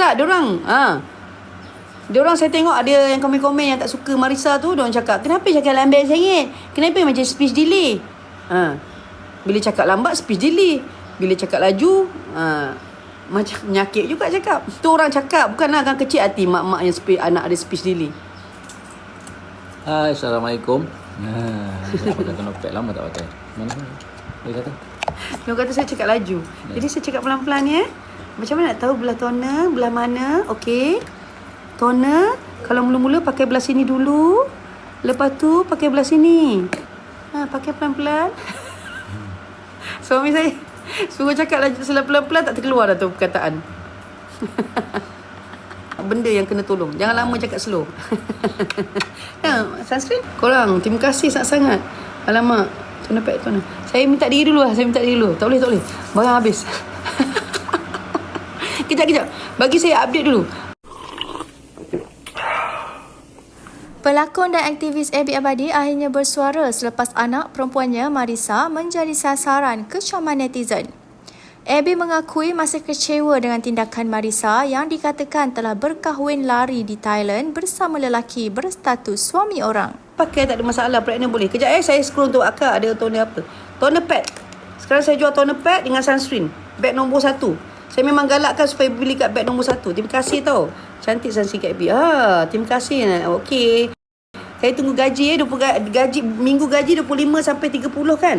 Tak, diorang. Ha. Diorang saya tengok ada yang komen-komen yang tak suka Marisa tu. Diorang cakap, kenapa cakap lambat sangat? Kenapa macam speech delay? Ha. Bila cakap lambat, speech delay. Bila cakap laju, ha. macam menyakit juga cakap. Tu orang cakap, bukanlah kan kecil hati mak-mak yang speech, anak ada speech delay. Hai, Assalamualaikum. Ha, saya pakai tonopet lama tak pakai. Mana? Dia kata. Dia kata saya cakap laju. Jadi saya cakap pelan-pelan ya. Macam mana nak tahu belah toner, belah mana? Okey. Toner, kalau mula-mula pakai belah sini dulu. Lepas tu pakai belah sini. Ha, pakai pelan-pelan. Suami saya suruh cakap laju selah pelan-pelan tak terkeluar dah tu perkataan. Benda yang kena tolong. Jangan lama cakap slow. ya, sunscreen. Korang, terima kasih sangat-sangat. Alamak, toner pack toner. Saya minta diri dulu lah. Saya minta diri dulu. Tak boleh, tak boleh. Barang habis. Kejap, kejap. Bagi saya update dulu. Pelakon dan aktivis Abby Abadi akhirnya bersuara selepas anak perempuannya Marisa menjadi sasaran kecaman netizen. Abby mengakui masih kecewa dengan tindakan Marisa yang dikatakan telah berkahwin lari di Thailand bersama lelaki berstatus suami orang. Pakai tak ada masalah. Pregnant boleh. Kejap eh. Saya scroll untuk akak ada toner apa. Toner pad. Sekarang saya jual toner pad dengan sunscreen. Bag nombor satu. Saya memang galakkan supaya beli kat bag nombor satu. Terima kasih tau. Cantik sunscreen kat Abby. Ha, terima kasih. Okey. Saya tunggu gaji eh. 20 ga- gaji, minggu gaji 25 sampai 30 kan?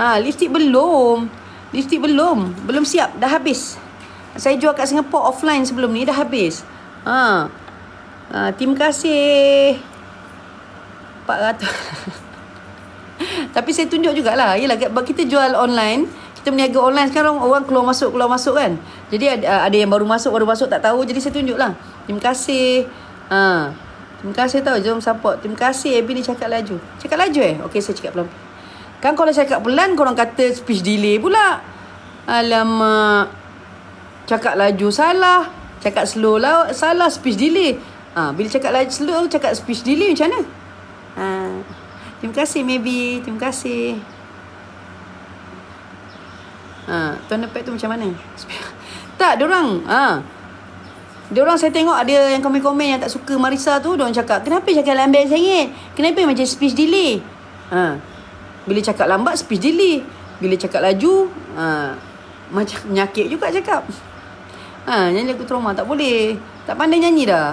Ha, lipstick belum. Lipstick belum. Belum siap. Dah habis. Saya jual kat Singapore offline sebelum ni. Dah habis. Ha. ha terima kasih. 400. Tapi saya tunjuk jugalah. Yalah, kita jual online. Kita berniaga online sekarang orang keluar masuk keluar masuk kan. Jadi ada, ada yang baru masuk baru masuk tak tahu jadi saya tunjuklah. Terima kasih. Ha. Terima kasih tau jom support. Terima kasih Abby ni cakap laju. Cakap laju eh? Okey saya cakap pelan. Kan kalau cakap pelan korang kata speech delay pula. Alamak. Cakap laju salah. Cakap slow lah salah speech delay. Ha, bila cakap laju slow cakap speech delay macam mana? Ha. Terima kasih maybe. Terima kasih. Ha, tuan dapat tu macam mana? tak, diorang. Ha. Diorang saya tengok ada yang komen-komen yang tak suka Marisa tu. Diorang cakap, kenapa cakap lambat sangat? Kenapa macam speech delay? Ha. Bila cakap lambat, speech delay. Bila cakap laju, ha. macam menyakit juga cakap. Ha, nyanyi lagu trauma tak boleh. Tak pandai nyanyi dah.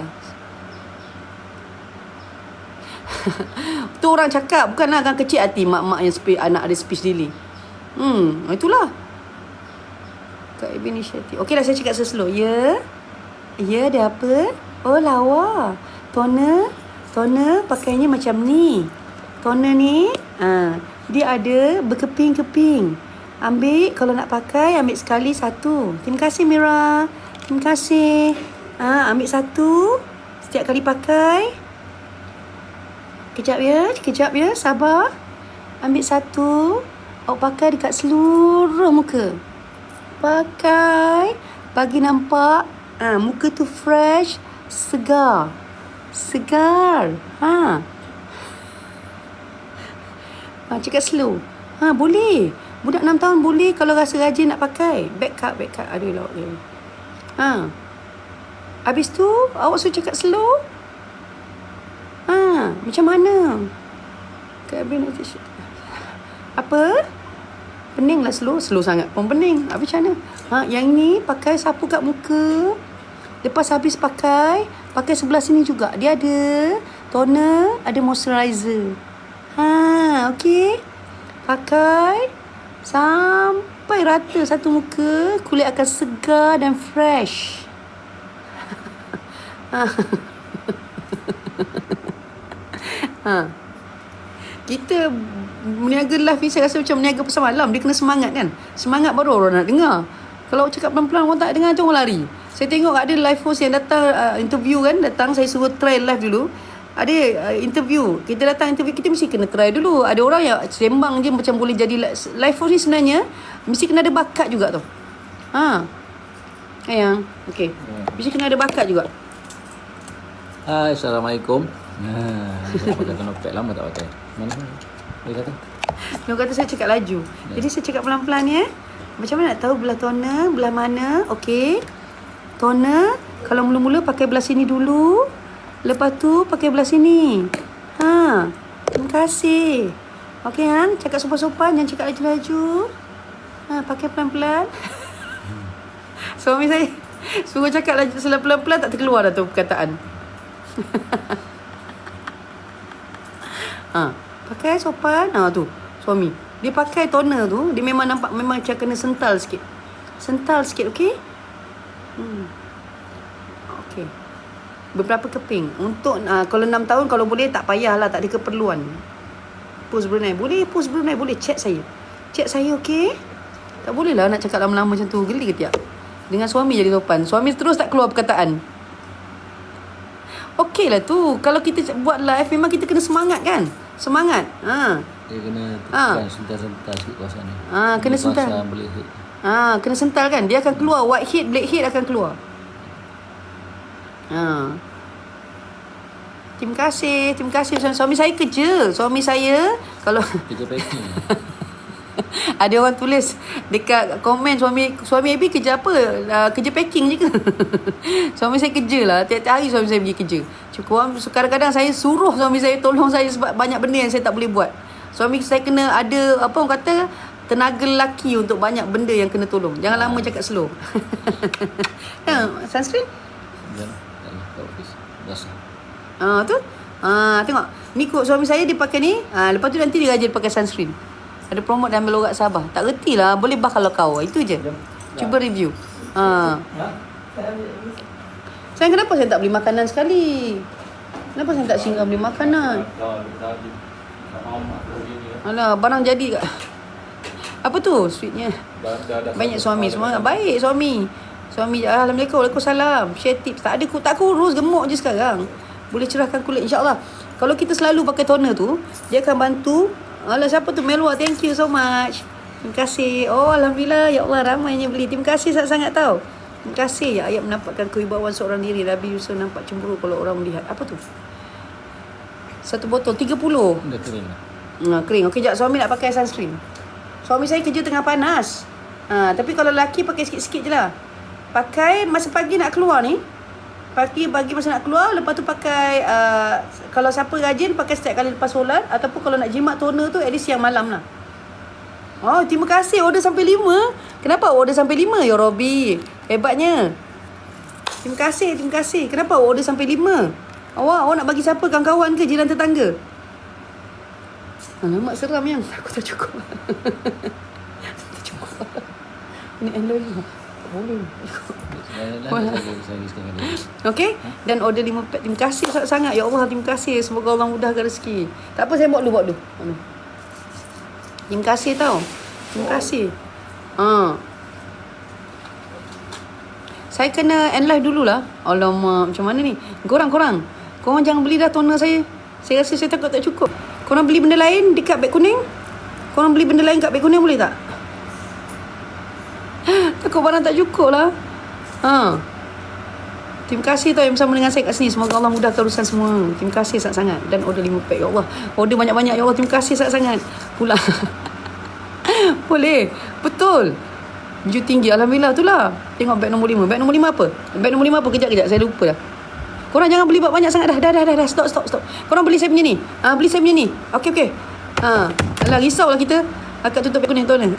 tu orang cakap bukanlah kan kecil hati mak-mak yang speech, anak ada speech delay. Hmm, itulah. Kak Initiative. Okey lah saya cakap slow. Ya. Ya, ada apa? Oh, lawa. Toner. Toner pakainya macam ni. Toner ni, ha, dia ada berkeping-keping. Ambil, kalau nak pakai, ambil sekali satu. Terima kasih, Mira. Terima kasih. Ha, ambil satu. Setiap kali pakai. Kejap ya, kejap ya. Sabar. Ambil satu. Awak pakai dekat seluruh muka. Pakai. Bagi nampak ha, muka tu fresh, segar. Segar. Ha. Ha, cakap slow. Ha, boleh. Budak 6 tahun boleh kalau rasa rajin nak pakai. Back cut, back cut. Aduh, lawak dia. Ha. Habis tu, awak suruh cakap slow. Ha, macam mana? Cabin Apa? Pening lah slow. Slow sangat pun pening. Habis macam mana? Ha, yang ni pakai sapu kat muka. Lepas habis pakai, pakai sebelah sini juga. Dia ada toner, ada moisturizer. Ha, okey. Pakai sampai rata satu muka, kulit akan segar dan fresh. ha. ha. Kita meniaga live ni saya rasa macam meniaga pasal malam. Dia kena semangat kan. Semangat baru orang nak dengar. Kalau cakap pelan-pelan orang tak dengar tu orang lari. Saya tengok ada live host yang datang uh, interview kan. Datang saya suruh try live dulu. Ada uh, interview. Kita datang interview kita mesti kena try dulu. Ada orang yang sembang je macam boleh jadi live host ni sebenarnya. Mesti kena ada bakat juga tu. Ha. Ayang. Okay. Mesti kena ada bakat juga. Hai, Assalamualaikum. Ha, pakai tonopet lama tak pakai. Mana? Dia kata. Dia kata saya cakap laju. Jadi saya cakap pelan-pelan ya. Macam mana nak tahu belah toner, belah mana? Okey. Toner, kalau mula-mula pakai belah sini dulu. Lepas tu pakai belah sini. Ha. Terima kasih. Okey kan? Cakap sopan-sopan, jangan cakap laju-laju. Ha, pakai pelan-pelan. Suami saya suruh cakap laju pelan-pelan tak terkeluar dah tu perkataan. ha, pakai sopan. Ha tu, suami. Dia pakai toner tu, dia memang nampak memang macam kena sental sikit. Sental sikit, okey? Hmm. Okey. Beberapa keping. Untuk uh, kalau 6 tahun kalau boleh tak payahlah, tak ada keperluan. Post Brunei. Boleh post Brunei, boleh chat saya. Chat saya, okey? Tak boleh lah nak cakap lama-lama macam tu. Geli ke tiap? Dengan suami jadi sopan. Suami terus tak keluar perkataan. Okey lah tu. Kalau kita buat live, memang kita kena semangat kan? Semangat. Ha. Dia kena tekan sental-sental sikit kawasan ni. Ah, kena kawasan boleh hit. Ha, kena sental kan? Dia akan keluar. White head, black head akan keluar. Ha. Terima kasih. Terima kasih. Suami saya kerja. Suami saya, kalau... Kerja packing. Ada orang tulis dekat komen suami suami Abi kerja apa? Uh, kerja packing je ke? suami saya kerja lah. Tiap-tiap hari suami saya pergi kerja. Cuma kadang-kadang saya suruh suami saya tolong saya sebab banyak benda yang saya tak boleh buat. Suami saya kena ada apa orang kata tenaga lelaki untuk banyak benda yang kena tolong. Jangan lama cakap slow. ha, sunscreen? Office. Basah. Ah tu. Ah tengok. Ni kot suami saya dia pakai ni. Ah lepas tu nanti dia rajin pakai sunscreen. Ada promote dan melorak Sabah. Tak reti lah. Boleh bah kalau kau. Itu je. Cuba review. Ah. Sayang kenapa saya tak beli makanan sekali? Kenapa saya tak singgah beli makanan? Alah, barang jadi kat. Apa tu sweetnya? Banyak suami semua. Baik suami. Suami Alhamdulillah Waalaikumsalam. Share tips. Tak ada tak kurus gemuk je sekarang. Boleh cerahkan kulit insyaAllah. Kalau kita selalu pakai toner tu, dia akan bantu. Alah siapa tu Melwa? Thank you so much. Terima kasih. Oh Alhamdulillah. Ya Allah ramainya beli. Terima kasih sangat-sangat tau. Terima kasih ya ayat menampakkan kewibawaan seorang diri. Nabi Yusuf nampak cemburu kalau orang melihat. Apa tu? Satu botol 30. Dah kering. Ha, kering. Okey, jap. Suami nak pakai sunscreen. Suami saya kerja tengah panas. Ha, tapi kalau lelaki pakai sikit-sikit je lah. Pakai masa pagi nak keluar ni. Pagi bagi masa nak keluar. Lepas tu pakai... Uh, kalau siapa rajin, pakai setiap kali lepas solat. Ataupun kalau nak jimat toner tu, at least siang malam lah. Oh, terima kasih. Order sampai lima. Kenapa order sampai lima, ya Robby? Hebatnya. Terima kasih, terima kasih. Kenapa order sampai lima? Awak, awak nak bagi siapa? Kawan-kawan ke? Jiran tetangga? Alamak seram yang Aku tak cukup Tak cukup Ni Aloy Tak boleh. Lah, riskan dulu. Okay Dan order lima pack Terima kasih sangat-sangat. Ya Allah terima kasih. Semoga Allah mudahkan rezeki. Tak apa saya buat dulu Buat dulu? Terima kasih tau. Terima kasih. Ha. Saya kena end live dululah. Alamak Macam mana ni? Korang korang Korang jangan beli dah toner saya. Saya rasa saya takut tak cukup. Korang beli benda lain Dekat beg kuning? Korang beli benda lain kat beg kuning boleh tak Takut barang tak cukup lah Ha Terima kasih tau yang bersama dengan saya kat sini. Semoga Allah mudahkan urusan semua. Terima kasih sangat-sangat. Dan order lima pack. Ya Allah. Order banyak-banyak. Ya Allah. Terima kasih sangat-sangat. Pula. Boleh. Betul. Biju tinggi. Alhamdulillah tu lah. Tengok beg nombor lima. Beg nombor lima apa? Beg nombor lima apa? Kejap-kejap. Saya lupa dah. Korang jangan beli banyak sangat dah. Dah, dah, dah. dah. Stop, stop, stop. Korang beli saya punya ni. Ah, beli saya punya ni. Okey, okey. Ha. Alah, risau lah kita. Akak tutup beg kuning tu ni.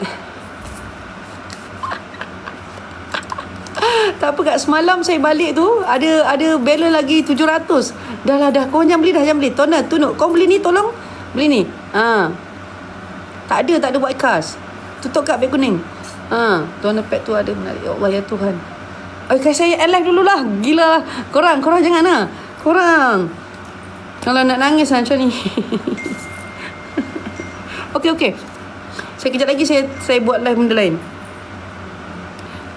Tak apa kat semalam saya balik tu ada ada balance lagi 700. Dah lah dah kau jangan beli dah jangan beli. Toner tunuk. Kau beli ni tolong. Beli ni. Ha. Tak ada tak ada buat kas. Tutup kat beg kuning. Ha, toner pack tu ada menarik. Ya Allah ya Tuhan. Oi, kasih saya live dululah. Gila lah. Korang, korang jangan lah. Korang. Kalau nak nangis lah macam ni. okey, okey. Saya kejap lagi saya saya buat live benda lain.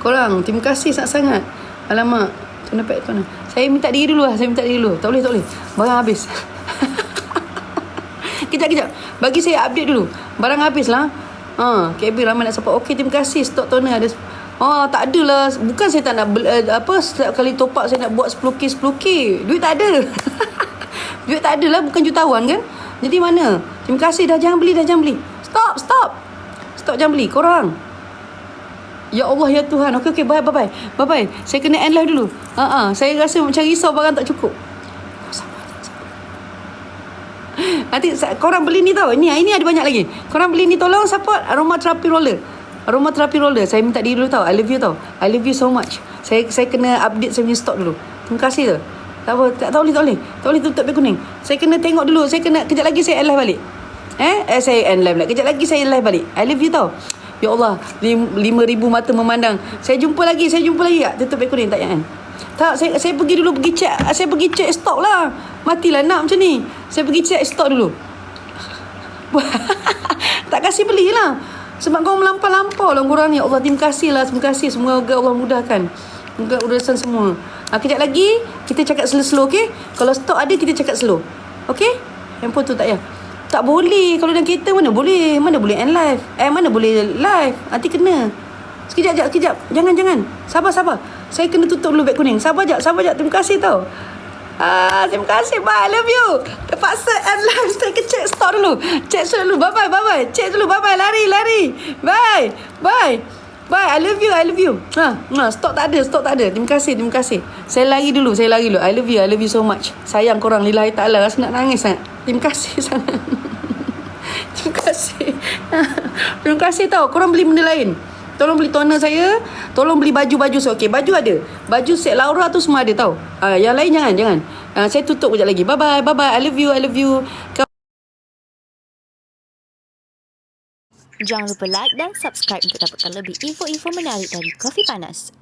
Korang, terima kasih sangat-sangat. Alamak, tu nampak tu Saya minta diri dulu lah, saya minta diri dulu. Tak boleh, tak boleh. Barang habis. kejap, kejap. Bagi saya update dulu. Barang habis lah. Ha, KB ramai nak support. Okey, terima kasih. Stok toner ada. Oh, tak adalah. Bukan saya tak nak, uh, apa, setiap kali top up saya nak buat 10K, 10K. Duit tak ada. Duit tak ada lah, bukan jutawan kan? Jadi mana? Terima kasih dah, jangan beli, dah jangan beli. Stop, stop. Stop, jangan beli. Korang. Ya Allah ya Tuhan. Okey okey bye bye bye. Bye bye. Saya kena end live dulu. Ha ah, saya rasa macam risau barang tak cukup. Nanti korang beli ni tau. Ni ini ada banyak lagi. Korang beli ni tolong support aroma therapy roller. Aroma therapy roller. Saya minta diri dulu tau. I love you tau. I love you so much. Saya saya kena update saya punya stok dulu. Terima kasih tu. Tak apa, tak, tak boleh, tak boleh. Tak boleh tutup beg kuning. Saya kena tengok dulu. Saya kena, kejap lagi saya end live balik. Eh, eh saya end live balik. Kejap lagi saya live balik. I love you tau. Ya Allah, lim- lima ribu mata memandang. Saya jumpa lagi, saya jumpa lagi tak? Tutup kuning, tak kan? Tak, saya, saya pergi dulu pergi check. Saya pergi check stok lah. Matilah nak macam ni. Saya pergi check stok dulu. tak kasih belilah. Sebab kau melampau-lampau lah korang ni. Ya Allah, terima kasih lah. Terima kasih. Semoga Allah mudahkan. Semoga urusan semua. Ha, kejap lagi, kita cakap slow-slow, okay? Kalau stok ada, kita cakap slow. Okay? Handphone tu tak payah. Tak boleh. Kalau dalam kereta mana boleh. Mana boleh end live. Eh, mana boleh live. Nanti kena. Sekejap, sekejap, sekejap. Jangan, jangan. Sabar, sabar. Saya kena tutup dulu beg kuning. Sabar jap, sabar jap. Terima kasih tau. Ah, terima kasih. Bye. I love you. Terpaksa end live. Saya ke check store dulu. Check store dulu. Bye-bye, bye-bye. Check dulu. Bye-bye. Lari, lari. Bye. Bye. Bye. I love you. I love you. Ha, ha, stok tak ada. Stok tak ada. Terima kasih. Terima kasih. Saya lari dulu. Saya lari dulu. I love you. I love you so much. Sayang korang. Lillahi ta'ala. Rasa nak nangis sangat. Terima kasih sangat. Terima kasih. Terima kasih tau. Korang beli benda lain. Tolong beli toner saya. Tolong beli baju-baju saya. Okey, baju ada. Baju set Laura tu semua ada tau. Uh, yang lain jangan, jangan. Uh, saya tutup kejap lagi. Bye-bye, bye-bye. I love you, I love you. Jangan lupa like dan subscribe untuk dapatkan lebih info-info menarik dari Kopi Panas.